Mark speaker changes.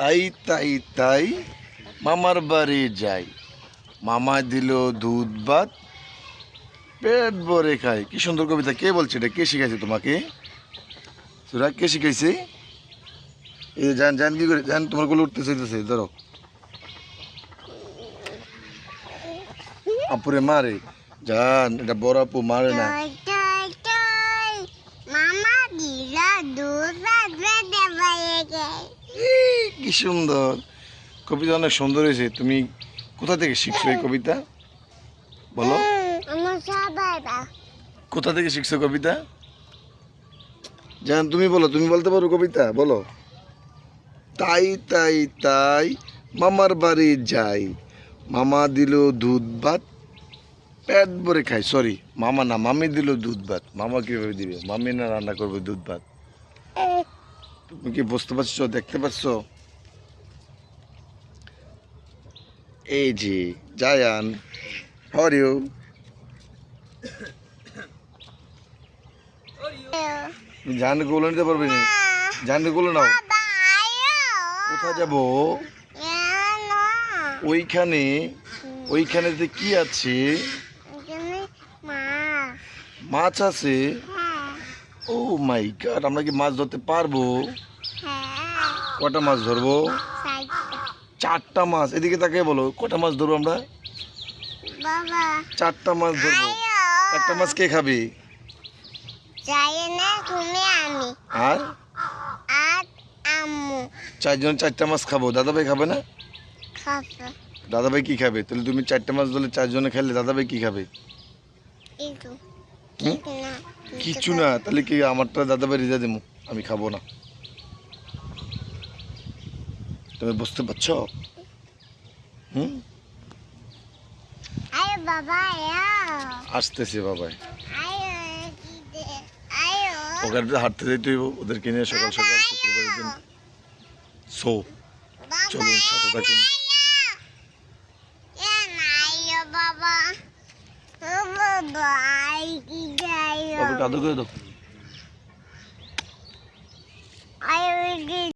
Speaker 1: তাই তাই তাই মামার বাড়ি যাই। মামা দিল দুধ ভাত পেট ভরে খাই কি সুন্দর কবিতা কে বলছে এটা? কে শিখাইছে তোমাকে? সুরা কে শিখাইছে? এই জান জান কি করে? জান তোমারগুলো উঠতে চাইতেছে ধরো। আপুরে মারে। জান এটা বড় আপু মারে না।
Speaker 2: মামা দিল দুধ ভাত
Speaker 1: কি সুন্দর। কবিতা অনেক সুন্দর হয়েছে। তুমি কোথা থেকে শিখছো এই কবিতা? বলো। কোথা থেকে শিখছো কবিতা? জান তুমি বলো তুমি বলতে পারো কবিতা বলো। তাই তাই তাই মামার বাড়ি যাই। মামা দিল দুধ ভাত পেট ভরে খাই। সরি মামা না মামি দিল দুধ ভাত। মামা কীভাবে দিবে? মামি না রান্না করবে দুধ ভাত? তুমি কি বুঝতে পারছ দেখতে পাচ্ছ এই যে জায়ান হরিও জানগুলো নিতে পারবে না? জানগুলো নাও। কোথায় যাব?
Speaker 2: এনো
Speaker 1: ওইখানে ওইখানেতে কি আছে? মাছ। আছে? ও মাই গড আমরা কি মাছ ধরতে পারব?
Speaker 2: হ্যাঁ।
Speaker 1: কটা মাছ ধরবো? চারটা মাছ এদিকে তাকে বলো কটা মাছ ধরবো আমরা? চারটা মাছ ধরবো। একটা মাছ কে খাবে? আর? চারজন চারটা মাছ খাব দাদা ভাই খাবে না? দাদা ভাই কি খাবে? তাহলে তুমি চারটা মাছ ধরলে চারজনে খেলে দাদা ভাই কি খাবে?
Speaker 2: না
Speaker 1: না তাহলে কি আমারটা দাদা ভাই রিজা দেবো? আমি খাব না। তুমি বুঝতে পারছ? হুম? আসতেছে বাবাই ওখানে হাঁটতে যেতে হইব ওদেরকে নিয়ে সকাল সকাল শুক্রবারের দিন। সো চলুন সাথে থাকুন।
Speaker 2: যাইও
Speaker 1: করে দাও